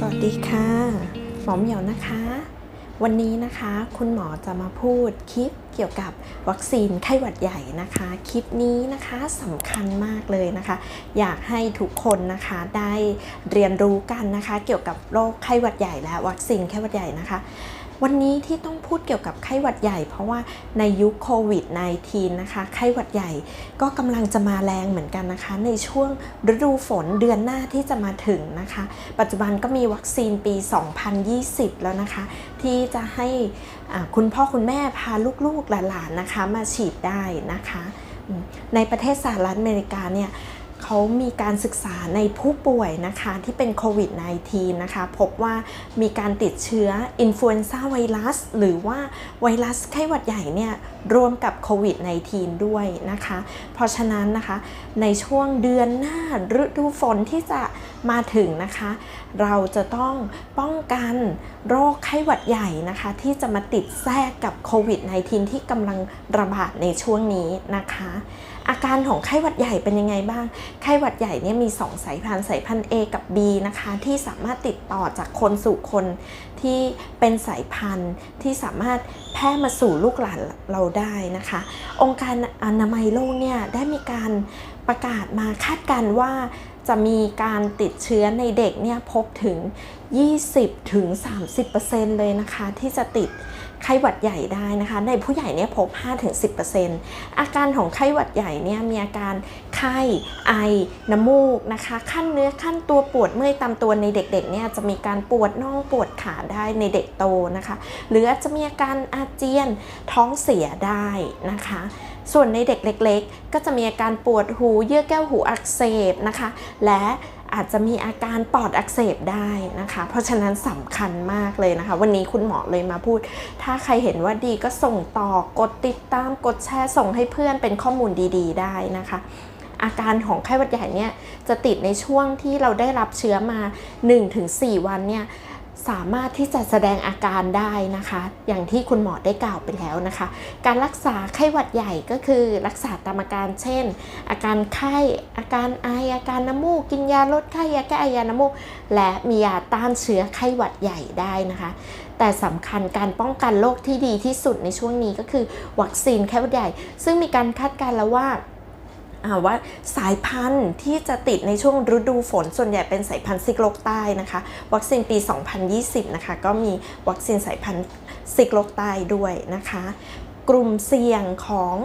สวัสดีค่ะ หมอเหมียวนะคะ วันนี้นะคะ คุณหมอจะมาพูดคลิป เกี่ยวกับวัคซีนไข้หวัดใหญ่นะคะ คลิปนี้นะคะสำคัญมากเลยนะคะ อยากให้ทุกคนนะคะได้เรียนรู้กันนะคะ เกี่ยวกับโรคไข้หวัดใหญ่และวัคซีนไข้หวัดใหญ่นะคะวันนี้ที่ต้องพูดเกี่ยวกับไข้หวัดใหญ่ เพราะว่าในยุคโควิด -19 นะคะ ไข้หวัดใหญ่ก็กำลังจะมาแรงเหมือนกันนะคะ ในช่วงฤดูฝนเดือนหน้าที่จะมาถึงนะคะ ปัจจุบันก็มีวัคซีนปี 2020 แล้วนะคะ ที่จะให้คุณพ่อคุณแม่พาลูกๆหลานๆนะคะมาฉีดได้นะคะ ในประเทศสหรัฐอเมริกาเนี่ยเขามีการศึกษาในผู้ป่วยนะคะที่เป็นโควิด -19 นะคะ พบว่ามีการติดเชื้ออินฟลูเอนซ่าไวรัส หรือว่าไวรัสไข้หวัดใหญ่เนี่ยรวมกับโควิด -19 ด้วยนะคะ เพราะฉะนั้นนะคะในช่วงเดือนหน้าฤดูฝนที่จะมาถึงนะคะ เราจะต้องป้องกัน โรคไข้หวัดใหญ่นะคะ ที่จะมาติดแทรกกับโควิด -19 ที่กำลังระบาดในช่วงนี้นะคะ อาการของไข้หวัดใหญ่เป็นยังไงบ้าง ไข้หวัดใหญ่เนี่ยมี 2 สายพันธุ์สายพันธุ์ A กับ B นะคะ ที่สามารถติดต่อจากคนสู่คนที่เป็นสายพันธุ์ที่สามารถแพร่มาสู่ลูกหลานเราได้นะคะ องค์การอนามัยโลกเนี่ยได้มีการประกาศมาคาดการณ์ว่า จะมีการติดเชื้อในเด็กเนี่ยพบถึง 20ถึง30%เลยนะคะที่จะติดไข้หวัดใหญ่ได้นะคะ ในผู้ใหญ่เนี่ยพบ 5-10%อาการของไข้หวัดใหญ่เนี่ยมีอาการไข้ไอ น้ำมูกนะคะ ขั้นเนื้อขั้นตัวปวดเมื่อยตามตัวในเด็กๆเนี่ยจะมีการปวดน่องปวดขาได้ในเด็กโตนะคะ หรืออาจจะมีอาการอาเจียนท้องเสียได้นะคะ ส่วนในเด็กเล็กๆ ก็จะมีอาการปวดหูเยื่อแก้วหูอักเสบนะคะ และอาจจะมีอาการปอดอักเสบได้นะคะ เพราะฉะนั้นสำคัญมากเลยนะคะ วันนี้คุณหมอเลยมาพูด ถ้าใครเห็นว่าดีก็ส่งต่อกดติดตามกดแชร์ส่งให้เพื่อนเป็นข้อมูลดี ๆ ได้นะคะอาการของไข้หวัดใหญ่เนี่ยจะติดในช่วงที่เราได้รับเชื้อมา 1-4 วันเนี่ย สามารถที่จะแสดงอาการได้นะคะ อย่างที่คุณหมอได้กล่าวไปแล้วนะคะ การรักษาไข้หวัดใหญ่ก็คือรักษาตามอาการเช่น อาการไข้อาการไออาการน้ำมูก กินยาลดไข้ยาแก้ไอยาน้ำมูก และมียาต้านเชื้อไข้หวัดใหญ่ได้นะคะ แต่สำคัญการป้องกันโรคที่ดีที่สุดในช่วงนี้ก็คือวัคซีนไข้หวัดใหญ่ ซึ่งมีการคาดการณ์แล้วว่าอ่า ว่าสายพันธุ์ที่จะติดในช่วงฤดูฝน ส่วนใหญ่เป็นสายพันธุ์ซิกโลกใต้นะคะ วัคซีนปี 2020 นะคะ ก็มีวัคซีนสายพันธุ์ซิกโลกใต้ด้วยนะคะ กลุ่มเสี่ยงของ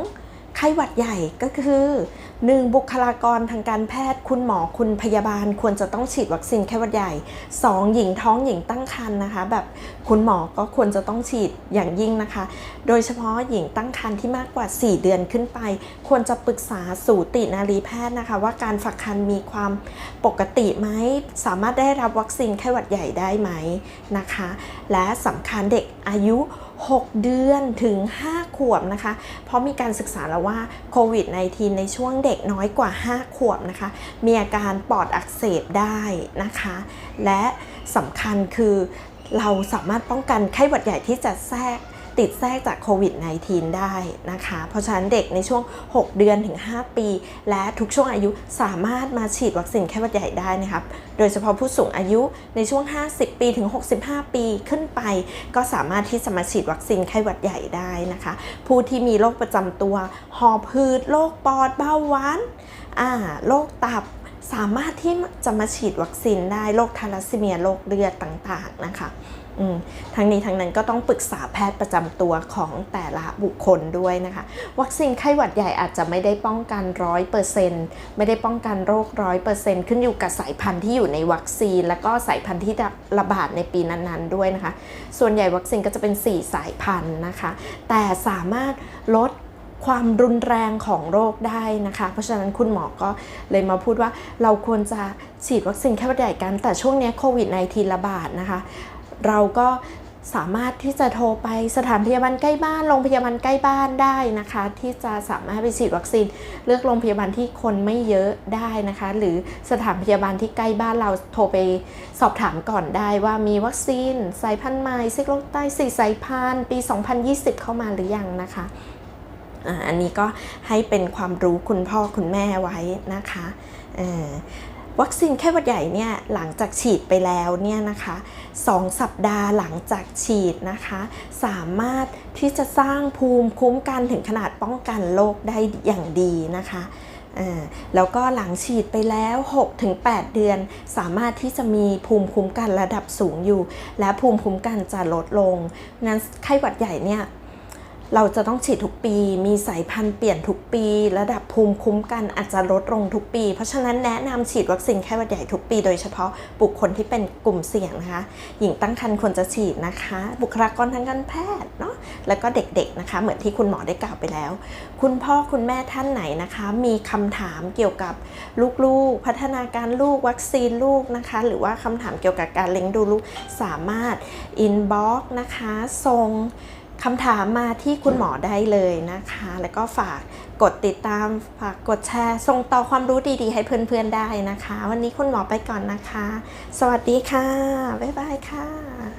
ข้หวัดใหญ่ก็คือ 1. บุคลากรทางการแพทย์ คุณหมอคุณพยาบาล ควรจะต้องฉีดวัคซีนไข้หวัดใหญ่ 2. หญิงท้องหญิงตั้งครรภ์นะคะ แบบคุณหมอก็ควรจะต้องฉีดอย่างยิ่งนะคะ โดยเฉพาะหญิงตั้งครรภ์ที่มากกว่า 4 เดือนขึ้นไป ควรจะปรึกษาสูตินารีแพทย์นะคะ ว่าการฝักครรภ์มีความปกติไหมสามารถได้รับวัคซีนไข้หวัดใหญ่ได้ไหมนะคะ และสำคัญเด็กอายุ 6 เดือนถึง 5 ขวบนะคะ เพราะมีการศึกษาแล้วว่าโควิด -19 ในช่วงเด็กน้อยกว่า 5 ขวบนะคะ มีอาการปอดอักเสบได้นะคะ และสำคัญคือเราสามารถป้องกันไข้หวัดใหญ่ที่จะแทรก ติดแทรกจากโควิด -19 ได้นะคะ เพราะฉะนั้นเด็กในช่วง 6 เดือนถึง 5 ปี และทุกช่วงอายุสามารถมาฉีดวัคซีนไข้หวัดใหญ่ได้นะครับ โดยเฉพาะผู้สูงอายุในช่วง 50 ปีถึง 65 ปีขึ้นไป ก็สามารถที่จะมาฉีดวัคซีนไข้หวัดใหญ่ได้นะคะ ผู้ที่มีโรคประจำตัว หอบหืด โรคปอด เบาหวานโรคตับ สามารถที่จะมาฉีดวัคซีนได้โรคทาลัสซีเมียโรคเลือดต่างๆนะคะทั้งนี้ทั้งนั้นก็ต้องปรึกษาแพทย์ประจำตัวของแต่ละบุคคลด้วยนะคะ วัคซีนไข้หวัดใหญ่อาจจะไม่ได้ป้องกันร้อยเปอร์เซ็นต์ไม่ได้ป้องกันโรคร้อยเปอร์เซ็นต์ขึ้นอยู่กับสายพันธุ์ที่อยู่ในวัคซีน แล้วก็สายพันธุ์ที่ระบาดในปีนั้นๆด้วยนะคะ ส่วนใหญ่วัคซีนก็จะเป็น 4 สายพันธุ์นะคะ แต่สามารถลด ความรุนแรงของโรคได้นะคะ เพราะฉะนั้นคุณหมอก็เลยมาพูดว่าเราควรจะฉีดวัคซีนไข้หวัดใหญ่กัน แต่ช่วงนี้โควิด -19 ระบาดนะคะ เราก็สามารถที่จะโทรไปสถานพยาบาลใกล้บ้านโรงพยาบาลใกล้บ้านได้นะคะ ที่จะสามารถไปฉีดวัคซีน เลือกโรงพยาบาลที่คนไม่เยอะได้นะคะ หรือสถานพยาบาลที่ใกล้บ้านเราโทรไปสอบถามก่อนได้ว่ามีวัคซีนสายพันธุ์ใหม่ซิกโลกใต้สี่สายพันธุ์ปี 2020 เข้ามาหรือยังนะคะ อันนี้ก็ให้เป็นความรู้คุณพ่อคุณแม่ไว้นะคะวัคซีนไข้หวัดใหญ่เนี่ยหลังจากฉีดไปแล้วเนี่ยนะคะสองสัปดาห์หลังจากฉีดนะคะ สามารถที่จะสร้างภูมิคุ้มกันถึงขนาดป้องกันโรคได้อย่างดีนะคะแล้วก็หลังฉีดไปแล้ว 6-8 เดือน สามารถที่จะมีภูมิคุ้มกันระดับสูงอยู่ และภูมิคุ้มกันจะลดลงงั้นไข้หวัดใหญ่เนี่ย เราจะต้องฉีดทุกปี มีสายพันธุ์เปลี่ยนทุกปี ระดับภูมิคุ้มกันอาจจะลดลงทุกปี เพราะฉะนั้นแนะนำฉีดวัคซีนไข้หวัดใหญ่ทุกปี โดยเฉพาะบุคคลที่เป็นกลุ่มเสี่ยงนะคะ หญิงตั้งครรภ์ควรจะฉีดนะคะ บุคลากรทางการแพทย์เนาะ แล้วก็เด็กๆนะคะ เหมือนที่คุณหมอได้กล่าวไปแล้ว คุณพ่อคุณแม่ท่านไหนนะคะ มีคำถามเกี่ยวกับลูกๆ พัฒนาการลูกวัคซีนลูกนะคะ หรือว่าคำถามเกี่ยวกับการเลี้ยงดูลูกสามารถ inbox นะคะส่ง คำถามมาที่คุณหมอได้เลยนะคะ แล้วก็ฝากกดติดตาม ฝากกดแชร์ ส่งต่อความรู้ดีๆ ให้เพื่อนๆได้นะคะ วันนี้คุณหมอไปก่อนนะคะ สวัสดีค่ะ บ๊ายบายค่ะ